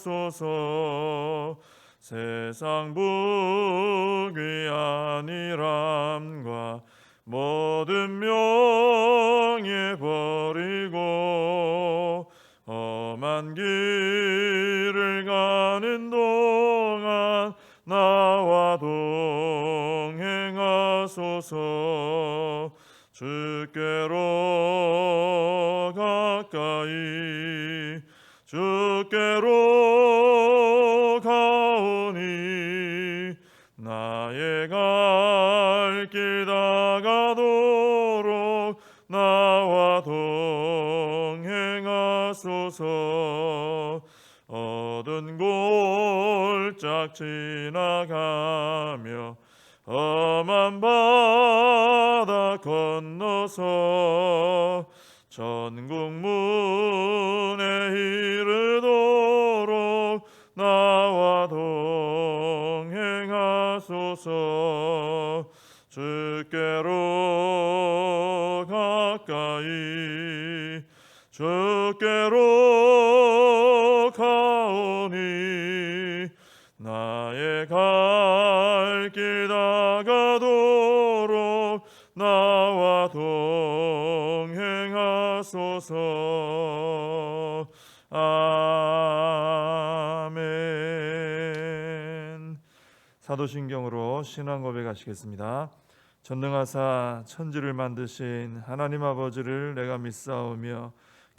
하소서. 세상 부귀 아니람과 모든 명예 버리고 험한 길을 가는 동안 나와 동행하소서. 주께로 가까이 주께로 동행하소서. 어두운 골짝 지나가며 험한 바다 건너서 전국 문에 이르도록 나와 동행하소서. 주께로 주께로 가오니 나의 갈 길 다가도록 나와 동행하소서. 아멘. 사도신경으로 신앙 고백 하시겠습니다. 전능하사 천지를 만드신 하나님 아버지를 내가 믿사오며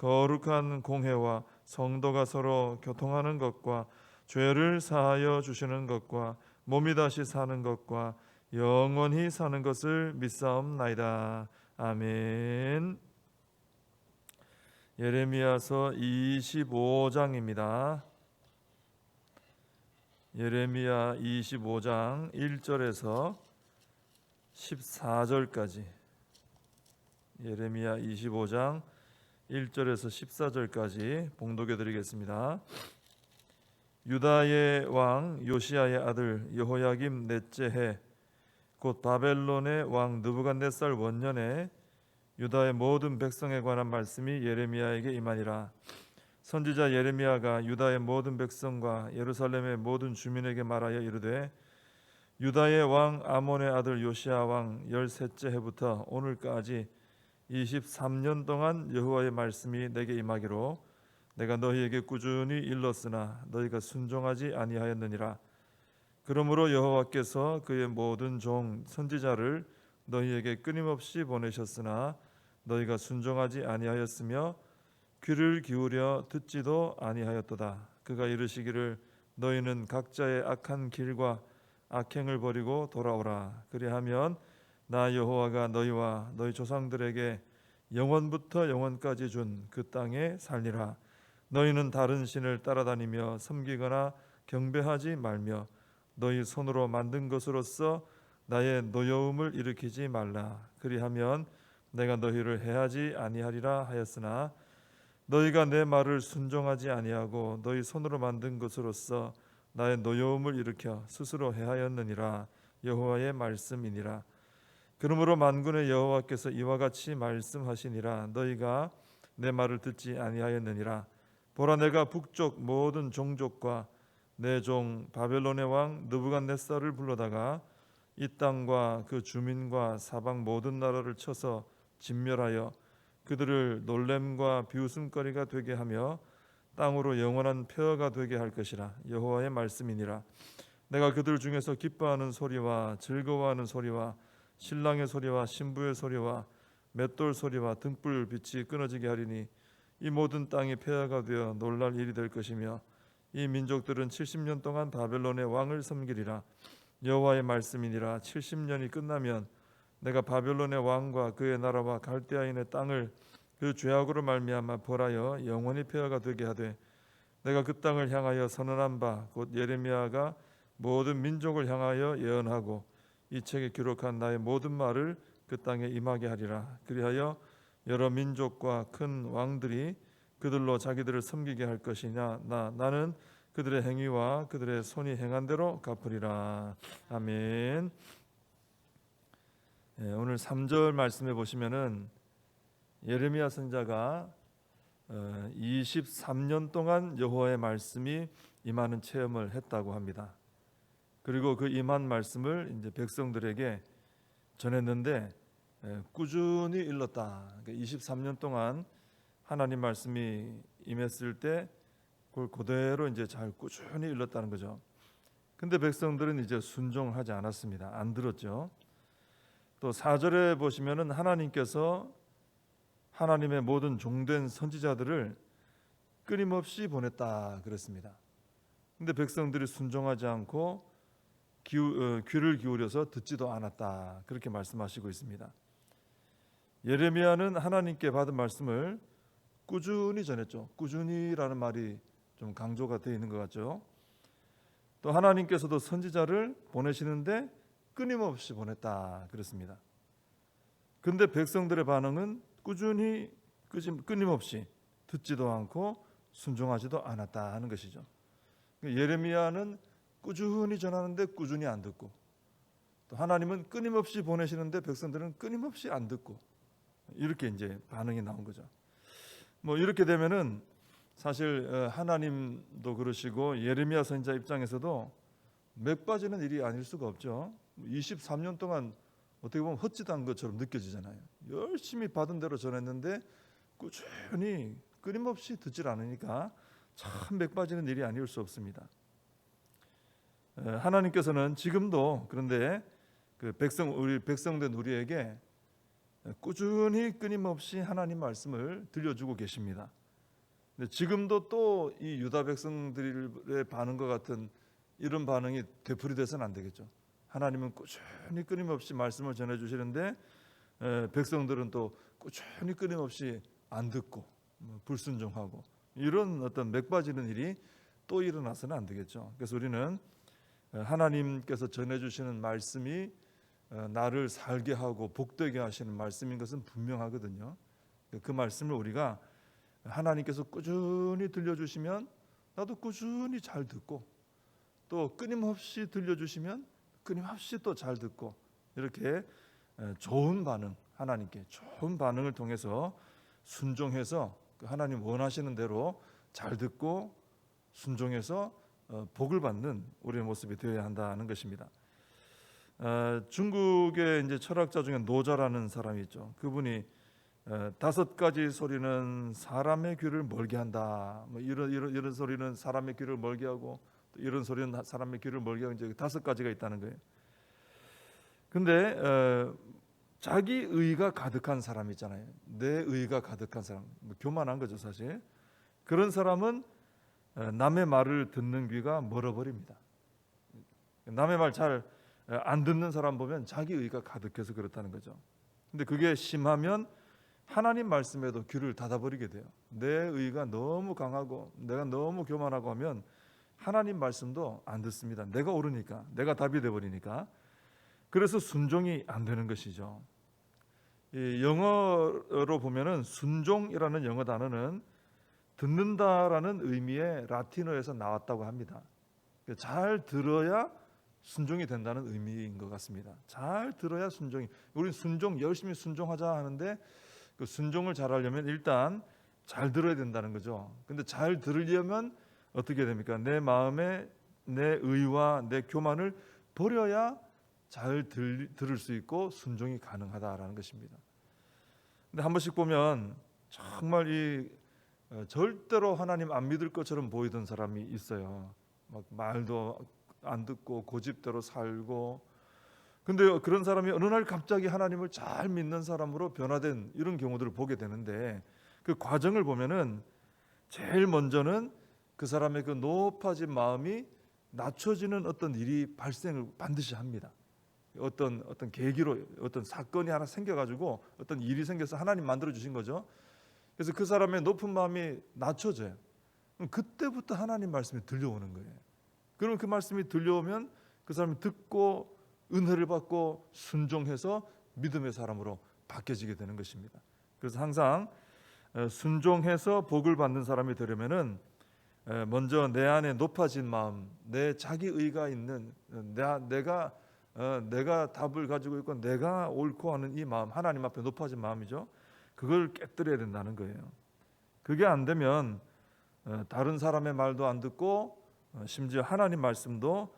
거룩한 공회와 성도가 서로 교통하는 것과 죄를 사하여 주시는 것과 몸이 다시 사는 것과 영원히 사는 것을 믿사옵나이다. 아멘. 예레미야서 25장입니다. 예레미야 25장 1절에서 14절까지 예레미야 25장 1절에서 14절까지 봉독해 드리겠습니다. 유다의 왕 요시야의 아들 여호야김 넷째 해 곧 바벨론의 왕 느부갓네살 원년에 유다의 모든 백성에 관한 말씀이 예레미야에게 임하니라. 선지자 예레미야가 유다의 모든 백성과 예루살렘의 모든 주민에게 말하여 이르되 유다의 왕 아몬의 아들 요시야 왕 열셋째 해부터 오늘까지 23년 동안 여호와의 말씀이 내게 임하기로 내가 너희에게 꾸준히 일렀으나 너희가 순종하지 아니하였느니라. 그러므로 여호와께서 그의 모든 종 선지자를 너희에게 끊임없이 보내셨으나 너희가 순종하지 아니하였으며 귀를 기울여 듣지도 아니하였도다. 그가 이르시기를 너희는 각자의 악한 길과 악행을 버리고 돌아오라. 그리하면 나 여호와가 너희와 너희 조상들에게 영원부터 영원까지 준 그 땅에 살리라. 너희는 다른 신을 따라다니며 섬기거나 경배하지 말며 너희 손으로 만든 것으로서 나의 노여움을 일으키지 말라. 그리하면 내가 너희를 해하지 아니하리라 하였으나 너희가 내 말을 순종하지 아니하고 너희 손으로 만든 것으로서 나의 노여움을 일으켜 스스로 해하였느니라. 여호와의 말씀이니라 그러므로 만군의 여호와께서 이와 같이 말씀하시니라. 너희가 내 말을 듣지 아니하였느니라. 보라 내가 북쪽 모든 종족과 내 종 바벨론의 왕 느부갓네살을 불러다가 이 땅과 그 주민과 사방 모든 나라를 쳐서 진멸하여 그들을 놀램과 비웃음거리가 되게 하며 땅으로 영원한 폐허가 되게 할 것이라. 여호와의 말씀이니라. 내가 그들 중에서 기뻐하는 소리와 즐거워하는 소리와 신랑의 소리와 신부의 소리와 맷돌 소리와 등불 빛이 끊어지게 하리니 이 모든 땅이 폐허가 되어 놀랄 일이 될 것이며 이 민족들은 70년 동안 바벨론의 왕을 섬기리라. 여호와의 말씀이니라. 70년이 끝나면 내가 바벨론의 왕과 그의 나라와 갈대아인의 땅을 그 죄악으로 말미암아 벌하여 영원히 폐허가 되게 하되 내가 그 땅을 향하여 선언한 바 곧 예레미야가 모든 민족을 향하여 예언하고 이 책에 기록한 나의 모든 말을 그 땅에 임하게 하리라 그리하여 여러 민족과 큰 왕들이 그들로 자기들을 섬기게 할 것이냐 나 나는 그들의 행위와 그들의 손이 행한 대로 갚으리라 아멘. 예, 오늘 3절 말씀해 보시면은 예레미야 선자가 어, 23년 동안 여호와의 말씀이 임하는 체험을 했다고 합니다. 그리고 그 임한 말씀을 이제 백성들에게 전했는데 예, 꾸준히 일렀다. 그러니까 23년 동안 하나님 말씀이 임했을 때 그걸 그대로 이제 잘 꾸준히 일렀다는 거죠. 근데 백성들은 이제 순종하지 않았습니다. 안 들었죠. 또 4절에 보시면은 하나님께서 하나님의 모든 종된 선지자들을 끊임없이 보냈다 그랬습니다. 근데 백성들이 순종하지 않고 기우, 어, 귀를 기울여서 듣지도 않았다 그렇게 말씀하시고 있습니다. 예레미야는 하나님께 받은 말씀을 꾸준히 전했죠. 꾸준히라는 말이 좀 강조가 되어 있는 것 같죠. 또 하나님께서도 선지자를 보내시는데 끊임없이 보냈다 그랬습니다. 근데 백성들의 반응은 꾸준히 끊임없이 듣지도 않고 순종하지도 않았다 하는 것이죠. 예레미야는 꾸준히 전하는데 꾸준히 안 듣고 또 하나님은 끊임없이 보내시는데 백성들은 끊임없이 안 듣고 이렇게 이제 반응이 나온 거죠. 뭐 이렇게 되면은 사실 어, 하나님도 그러시고 예레미야 선자 입장에서도 맥 빠지는 일이 아닐 수가 없죠. 23년 동안 어떻게 보면 헛짓한 것처럼 느껴지잖아요. 열심히 받은 대로 전했는데 꾸준히 끊임없이 듣질 않으니까 참 맥 빠지는 일이 아닐 수 없습니다. 하나님께서는 지금도 그런데 그 백성 우리 백성된 우리에게 꾸준히 끊임없이 하나님 말씀을 들려주고 계십니다. 근데 지금도 또 이 유다 백성들의 반응 과 같은 이런 반응이 되풀이돼서는 안 되겠죠. 하나님은 꾸준히 끊임없이 말씀을 전해 주시는데 백성들은 또 꾸준히 끊임없이 안 듣고 뭐 불순종하고 이런 어떤 맥 빠지는 일이 또 일어나서는 안 되겠죠. 그래서 우리는 하나님께서 전해 주시는 말씀이 어, 나를 살게 하고 복되게 하시는 말씀인 것은 분명하거든요. 그 말씀을 우리가 하나님께서 꾸준히 들려주시면 나도 꾸준히 잘 듣고 또 끊임없이 들려주시면 끊임없이 또 잘 듣고 이렇게 좋은 반응 하나님께 좋은 반응을 통해서 순종해서 그 하나님 원하시는 대로 잘 듣고 순종해서 어, 복을 받는 우리의 모습이 되어야 한다는 것입니다. 어, 중국의 이제 철학자 중에 노자라는 사람이 있죠. 그분이 어, 다섯 가지 소리는 사람의 귀를 멀게 한다. 뭐 이런 이런 이런 소리는 사람의 귀를 멀게 하고 이런 소리는 사람의 귀를 멀게 하고 이제 다섯 가지가 있다는 거예요. 근데 어, 자기 의가 가득한 사람 있잖아요. 내 의가 가득한 사람, 뭐 교만한 거죠 사실. 그런 사람은 어, 남의 말을 듣는 귀가 멀어버립니다. 남의 말 잘 안 듣는 사람 보면 자기 의가 가득해서 그렇다는 거죠. 근데 그게 심하면 하나님 말씀에도 귀를 닫아버리게 돼요. 내 의가 너무 강하고 내가 너무 교만하고 하면 하나님 말씀도 안 듣습니다. 내가 옳으니까, 내가 답이 돼 버리니까. 그래서 순종이 안 되는 것이죠. 영어로 보면은 순종이라는 영어 단어는 듣는다라는 의미의 라틴어에서 나왔다고 합니다. 잘 들어야 순종이 된다는 의미인 것 같습니다. 잘 들어야 순종이. 우리 순종 열심히 순종하자 하는데 그 순종을 잘하려면 일단 잘 들어야 된다는 거죠. 근데 잘 들으려면 어떻게 됩니까? 내 마음에 내 의와 내 교만을 버려야 잘 들, 들을 수 있고 순종이 가능하다라는 것입니다. 근데 한 번씩 보면 정말 이 어, 절대로 하나님 안 믿을 것처럼 보이던 사람이 있어요. 막 말도 안 듣고 고집대로 살고 근데 그런 사람이 어느 날 갑자기 하나님을 잘 믿는 사람으로 변화된 이런 경우들을 보게 되는데 그 과정을 보면은 제일 먼저는 그 사람의 그 높아진 마음이 낮춰지는 어떤 일이 발생을 반드시 합니다. 어떤 어떤 계기로 어떤 사건이 하나 생겨가지고 어떤 일이 생겨서 하나님 만들어 주신 거죠. 그래서 그 사람의 높은 마음이 낮춰져요. 그럼 그때부터 하나님 말씀이 들려오는 거예요. 그러면 그 말씀이 들려오면 그 사람이 듣고 은혜를 받고 순종해서 믿음의 사람으로 바뀌어지게 되는 것입니다. 그래서 항상 어, 순종해서 복을 받는 사람이 되려면은 에, 먼저 내 안에 높아진 마음, 내 자기 의가 있는 어, 내, 내가 어, 내가 답을 가지고 있고 내가 옳고 하는 이 마음, 하나님 앞에 높아진 마음이죠. 그걸 깨뜨려야 된다는 거예요. 그게 안 되면 어, 다른 사람의 말도 안 듣고 어, 심지어 하나님 말씀도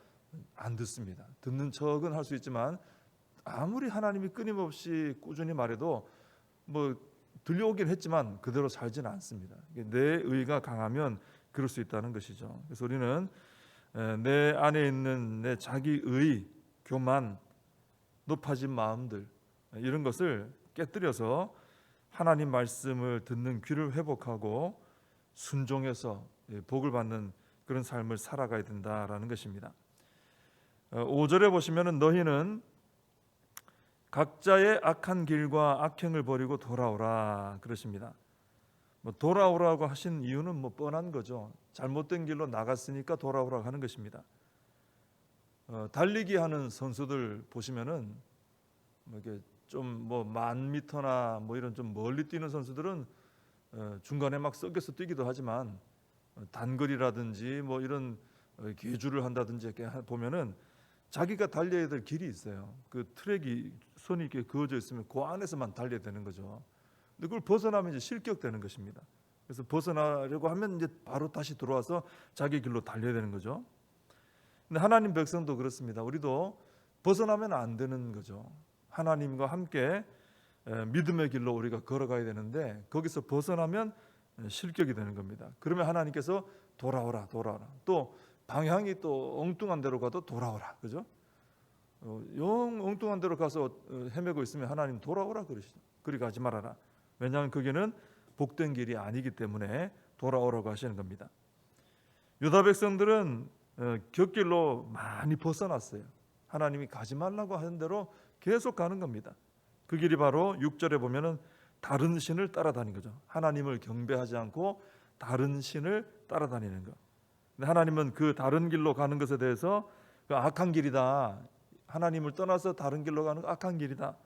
안 듣습니다. 듣는 척은 할 수 있지만 아무리 하나님이 끊임없이 꾸준히 말해도 뭐 들려오긴 했지만 그대로 살지는 않습니다. 내 의가 강하면 그럴 수 있다는 것이죠. 그래서 우리는 에, 내 안에 있는 내 자기 의, 교만, 높아진 마음들 이런 것을 깨뜨려서 하나님 말씀을 듣는 귀를 회복하고 순종해서 예, 복을 받는 그런 삶을 살아가야 된다라는 것입니다. 5절에 보시면은 너희는 각자의 악한 길과 악행을 버리고 돌아오라 그러십니다. 뭐 돌아오라고 하신 이유는 뭐 뻔한 거죠. 잘못된 길로 나갔으니까 돌아오라고 하는 것입니다. 어, 달리기 하는 선수들 보시면은 뭐 이게 좀 뭐 만 미터나 뭐 이런 좀 멀리 뛰는 선수들은 어, 중간에 막 섞여서 뛰기도 하지만 어, 단거리라든지 뭐 이런 어, 계주를 한다든지 이렇게 하- 보면은 자기가 달려야 될 길이 있어요. 그 트랙이 손이 이렇게 그어져 있으면 그 안에서만 달려야 되는 거죠. 근데 그걸 벗어나면 이제 실격되는 것입니다. 그래서 벗어나려고 하면 이제 바로 다시 들어와서 자기 길로 달려야 되는 거죠. 근데 하나님 백성도 그렇습니다. 우리도 벗어나면 안 되는 거죠. 하나님과 함께 에, 믿음의 길로 우리가 걸어가야 되는데 거기서 벗어나면 에, 실격이 되는 겁니다. 그러면 하나님께서 돌아오라, 돌아오라. 또 방향이 또 엉뚱한 데로 가도 돌아오라, 그죠? 어, 영 엉뚱한 데로 가서 어, 헤매고 있으면 하나님 돌아오라 그러시죠. 그리 가지 말아라. 왜냐하면 그게는 복된 길이 아니기 때문에 돌아오라고 하시는 겁니다. 유다 백성들은 어, 곁길로 많이 벗어났어요. 하나님이 가지 말라고 하는 대로 계속 가는 겁니다. 그 길이 바로 6절에 보면은 다른 신을 따라다니는 거죠. 하나님을 경배하지 않고 다른 신을 따라다니는 것. 근데 하나님은 그 다른 길로 가는 것에 대해서 그 악한 길이다. 하나님을 떠나서 다른 길로 가는 거 악한 길이다.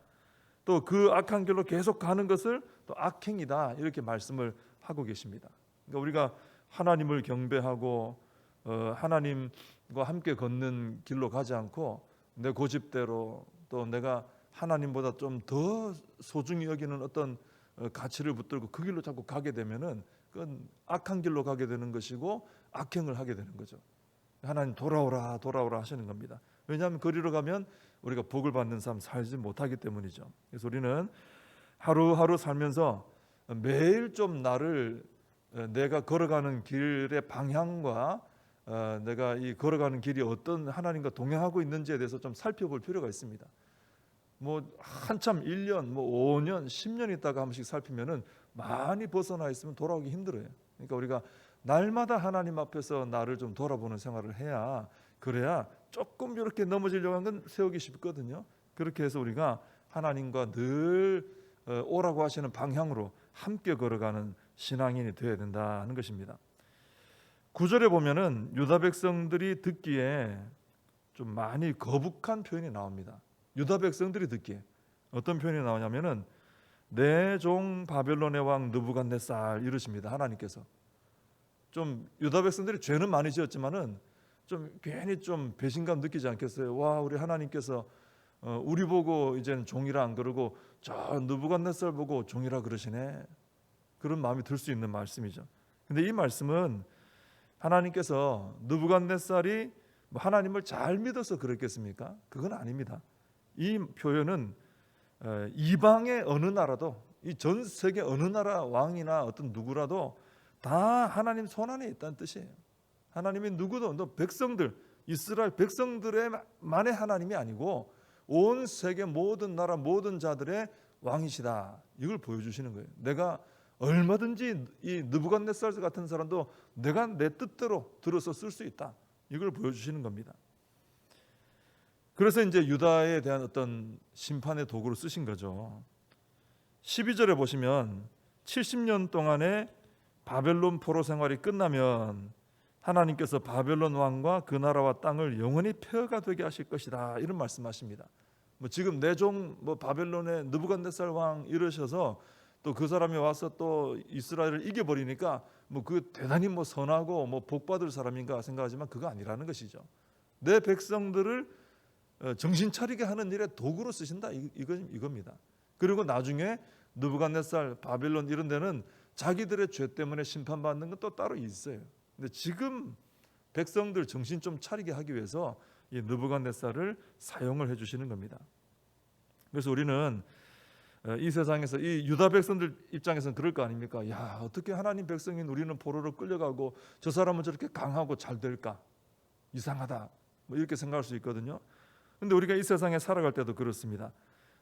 또 그 악한 길로 계속 가는 것을 또 악행이다. 이렇게 말씀을 하고 계십니다. 그러니까 우리가 하나님을 경배하고 어, 하나님과 함께 걷는 길로 가지 않고 내 고집대로 또 내가 하나님보다 좀 더 소중히 여기는 어떤 어, 가치를 붙들고 그 길로 자꾸 가게 되면은 그건 악한 길로 가게 되는 것이고 악행을 하게 되는 거죠. 하나님 돌아오라 돌아오라 하시는 겁니다. 왜냐하면 거리로 가면 우리가 복을 받는 삶 살지 못하기 때문이죠. 그래서 우리는 하루하루 살면서 매일 좀 나를 어, 내가 걸어가는 길의 방향과 어, 내가 이 걸어가는 길이 어떤 하나님과 동행하고 있는지에 대해서 좀 살펴볼 필요가 있습니다. 뭐 한참 1년, 뭐 5년, 10년 있다가 한 번씩 살피면은 많이 벗어나 있으면 돌아오기 힘들어요. 그러니까 우리가 날마다 하나님 앞에서 나를 좀 돌아보는 생활을 해야 그래야 조금 이렇게 넘어지려고 하는 건 세우기 쉽거든요. 그렇게 해서 우리가 하나님과 늘 어, 오라고 하시는 방향으로 함께 걸어가는 신앙인이 되어야 된다는 것입니다. 구절에 보면은 유다 백성들이 듣기에 좀 많이 거북한 표현이 나옵니다. 유다 백성들이 듣기에 어떤 표현이 나오냐면은 내 종 바벨론의 왕 느부갓네살 이러십니다. 하나님께서 좀 유다 백성들이 죄는 많이 지었지만은 좀 괜히 좀 배신감 느끼지 않겠어요? 와 우리 하나님께서 어, 우리 보고 이제는 종이라 안 그러고 저 느부갓네살 보고 종이라 그러시네 그런 마음이 들 수 있는 말씀이죠. 근데 이 말씀은 하나님께서 느부갓네살이 뭐 하나님을 잘 믿어서 그랬겠습니까? 그건 아닙니다. 이 표현은 어, 이방의 어느 나라도 이 전 세계 어느 나라 왕이나 어떤 누구라도 다 하나님 손안에 있다는 뜻이에요. 하나님이 누구도 너 백성들 이스라엘 백성들의만의 하나님이 아니고 온 세계 모든 나라 모든 자들의 왕이시다. 이걸 보여주시는 거예요. 내가 얼마든지 이 느부갓네살 같은 사람도 내가 내 뜻대로 들어서 쓸 수 있다. 이걸 보여주시는 겁니다. 그래서 이제 유다에 대한 어떤 심판의 도구로 쓰신 거죠. 12절에 보시면 70년 동안의 바벨론 포로 생활이 끝나면 하나님께서 바벨론 왕과 그 나라와 땅을 영원히 폐허가 되게 하실 것이다. 이런 말씀하십니다. 뭐 지금 내종 뭐 바벨론의 느부갓네살 왕 이러셔서 또 그 사람이 와서 또 이스라엘을 이겨 버리니까 뭐 그 대단히 뭐 선하고 뭐 복 받을 사람인가 생각하지만 그거 아니라는 것이죠. 내 백성들을 어, 정신 차리게 하는 일에 도구로 쓰신다 이- 이거 이겁니다. 그리고 나중에 느부갓네살 바벨론 이런 데는 자기들의 죄 때문에 심판받는 건 또 따로 있어요. 근데 지금 백성들 정신 좀 차리게 하기 위해서 이 느부갓네살을 사용을 해 주시는 겁니다. 그래서 우리는 어, 이 세상에서 이 유다 백성들 입장에서는 그럴 거 아닙니까? 야 어떻게 하나님 백성인 우리는 포로로 끌려가고 저 사람은 저렇게 강하고 잘 될까? 이상하다. 뭐 이렇게 생각할 수 있거든요. 근데 우리가 이 세상에 살아갈 때도 그렇습니다.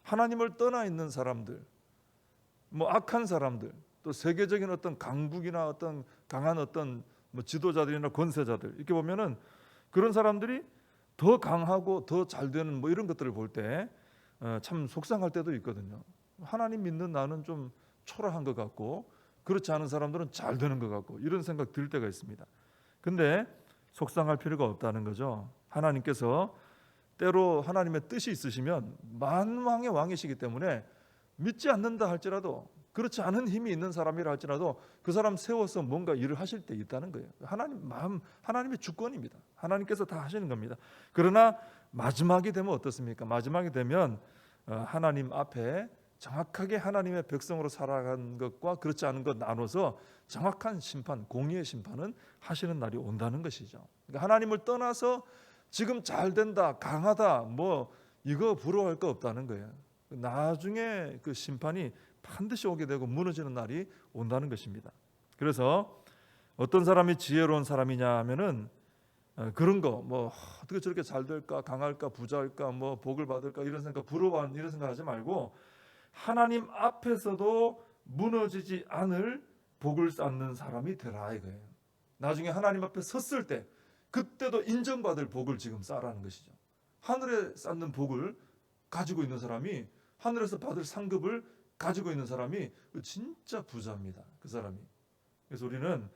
하나님을 떠나 있는 사람들, 뭐 악한 사람들, 또 세계적인 어떤 강국이나 어떤 강한 어떤 뭐 지도자들이나 권세자들 이렇게 보면은 그런 사람들이 더 강하고 더 잘 되는 뭐 이런 것들을 볼 때 참 속상할 때도 있거든요. 하나님 믿는 나는 좀 초라한 것 같고 그렇지 않은 사람들은 잘 되는 것 같고 이런 생각 들 때가 있습니다. 근데 속상할 필요가 없다는 거죠. 하나님께서 때로 하나님의 뜻이 있으시면 만왕의 왕이시기 때문에 믿지 않는다 할지라도 그렇지 않은 힘이 있는 사람이라 할지라도 그 사람 세워서 뭔가 일을 하실 때 있다는 거예요. 하나님 마음 하나님의 주권입니다. 하나님께서 다 하시는 겁니다. 그러나 마지막이 되면 어떻습니까? 마지막이 되면 어, 하나님 앞에 정확하게 하나님의 백성으로 살아간 것과 그렇지 않은 것 나눠서 정확한 심판, 공의의 심판은 하시는 날이 온다는 것이죠. 그러니까 하나님을 떠나서 지금 잘 된다, 강하다, 뭐 이거 부러워할 거 없다는 거예요. 나중에 그 심판이 반드시 오게 되고 무너지는 날이 온다는 것입니다. 그래서 어떤 사람이 지혜로운 사람이냐 하면은 어, 그런 거 뭐 어떻게 저렇게 잘 될까 강할까 부자일까 뭐 복을 받을까 이런 생각 부러워 이런 생각하지 말고 하나님 앞에서도 무너지지 않을 복을 쌓는 사람이 되라 이거예요. 나중에 하나님 앞에 섰을 때 그때도 인정받을 복을 지금 쌓라는 것이죠. 하늘에 쌓는 복을 가지고 있는 사람이 하늘에서 받을 상급을 가지고 있는 사람이 진짜 부자입니다. 그 사람이. 그래서 우리는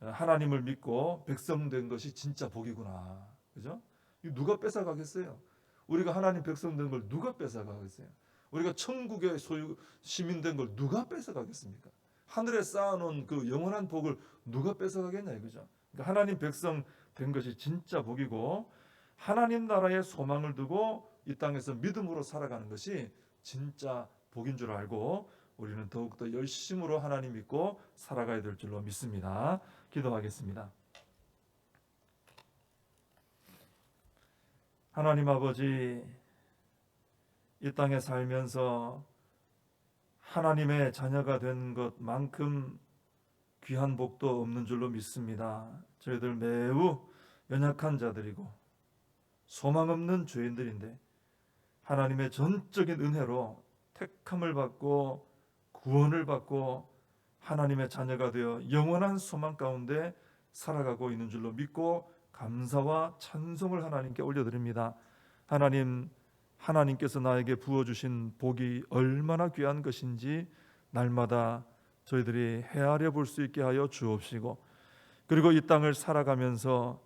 하나님을 믿고 백성 된 것이 진짜 복이구나. 그죠? 누가 뺏어가겠어요? 우리가 하나님 백성 된 걸 누가 뺏어가겠어요? 우리가 천국의 소유 시민 된 걸 누가 뺏어가겠습니까? 하늘에 쌓아놓은 그 영원한 복을 누가 뺏어가겠냐 이거죠. 그러니까 하나님 백성 된 것이 진짜 복이고 하나님 나라에 소망을 두고 이 땅에서 믿음으로 살아가는 것이 진짜 복인 줄 알고 우리는 더욱더 열심으로 하나님 믿고 살아가야 될 줄로 믿습니다. 기도하겠습니다. 하나님 아버지 이 땅에 살면서 하나님의 자녀가 된 것만큼 귀한 복도 없는 줄로 믿습니다. 저희들 매우 연약한 자들이고 소망 없는 죄인들인데 하나님의 전적인 은혜로 택함을 받고 구원을 받고 하나님의 자녀가 되어 영원한 소망 가운데 살아가고 있는 줄로 믿고 감사와 찬송을 하나님께 올려드립니다. 하나님, 하나님께서 나에게 부어주신 복이 얼마나 귀한 것인지 날마다 저희들이 헤아려 볼 수 있게 하여 주옵시고 그리고 이 땅을 살아가면서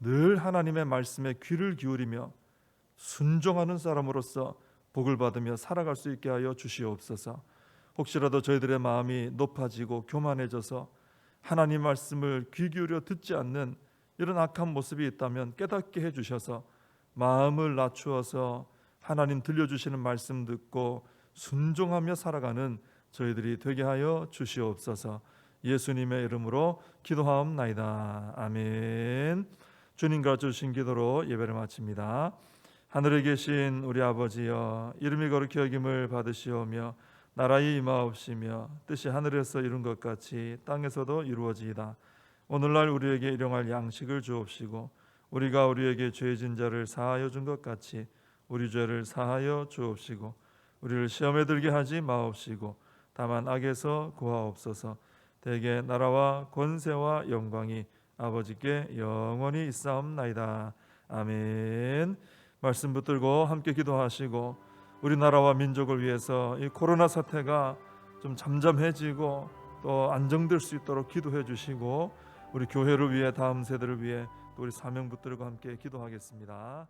늘 하나님의 말씀에 귀를 기울이며 순종하는 사람으로서 복을 받으며 살아갈 수 있게 하여 주시옵소서. 혹시라도 저희들의 마음이 높아지고 교만해져서 하나님 말씀을 귀 기울여 듣지 않는 이런 악한 모습이 있다면 깨닫게 해 주셔서 마음을 낮추어서 하나님 들려주시는 말씀 듣고 순종하며 살아가는 저희들이 되게 하여 주시옵소서. 예수님의 이름으로 기도하옵나이다. 아멘. 주님과 주신 기도로 예배를 마칩니다. 하늘에 계신 우리 아버지여 이름이 거룩히 여김을 받으시오며 나라의 임하옵시며 뜻이 하늘에서 이룬 것 같이 땅에서도 이루어지이다 오늘날 우리에게 일용할 양식을 주옵시고 우리가 우리에게 죄진 자를 사하여 준 것 같이 우리 죄를 사하여 주옵시고 우리를 시험에 들게 하지 마옵시고 다만 악에서 구하옵소서. 대개 나라와 권세와 영광이 아버지께 영원히 있사옵나이다. 아멘. 말씀 붙들고 함께 기도하시고 우리나라와 민족을 위해서 이 코로나 사태가 좀 잠잠해지고 또 안정될 수 있도록 기도해 주시고 우리 교회를 위해 다음 세대를 위해 또 우리 사명 붙들고 함께 기도하겠습니다.